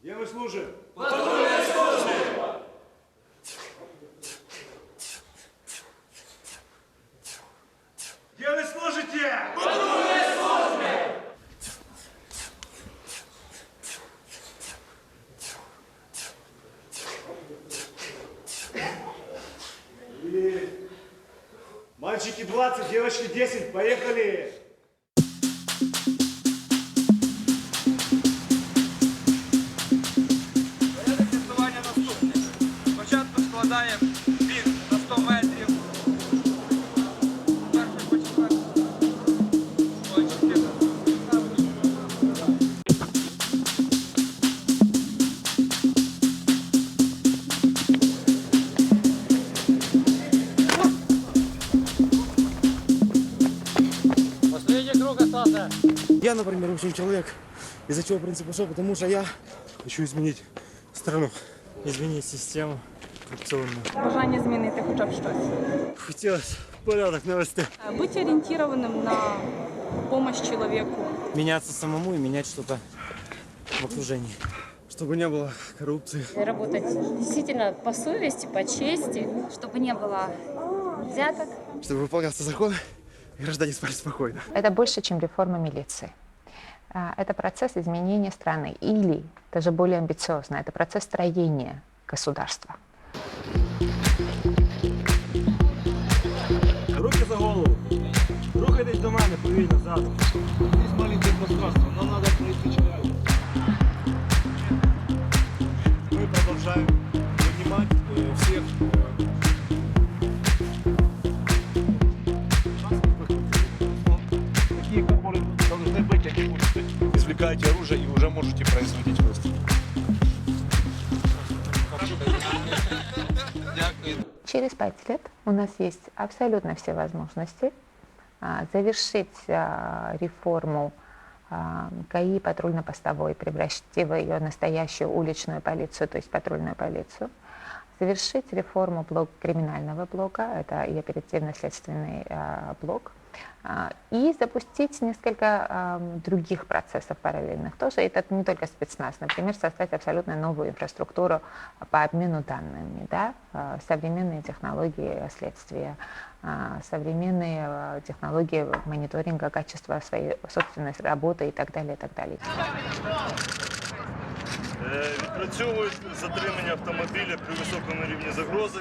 Где вы служите? Где вы служите? И Мальчики 20, девочки 10, поехали! Я, например, очень человек, из-за чего в принципе пошел, потому что я хочу изменить страну. Изменить систему коррупционную. бажання змінити хоча б щось. Хотелось порядок навести. Бути орієнтованим на допомогу чоловіку. Меняться самому и менять что-то в окружении. Чтобы не было коррупции. работать действительно по совести, по чести. чтобы не было взяток. Чтобы выполнялся закон, и граждане спали спокойно. Это больше, чем реформа милиции. А, Это процесс изменения страны. Или, даже более амбициозно, это процесс строения государства. Руки за голову. Рухайтесь до мене повільно задом. Здесь маленькое пространство, нам надо пройти человека. Извлекаете оружие и уже можете производить выстрел. Через пять лет у нас есть абсолютно все возможности а, завершить а, реформу а, КАИ патрульно-постовой, превратив ее в настоящую уличную полицию, то есть патрульную полицию, завершить реформу блок, криминального блока, это и оперативно-следственный а, блок, а, и запустить несколько а, других процессов параллельных тоже. Это не только спецназ, например, создать абсолютно новую инфраструктуру по обмену данными, да, а, современные технологии следствия, а, современные а, технологии мониторинга качества своей собственной работы и так далее, и так далее. Відпрацьовують затримання автомобіля при високому рівні загрози.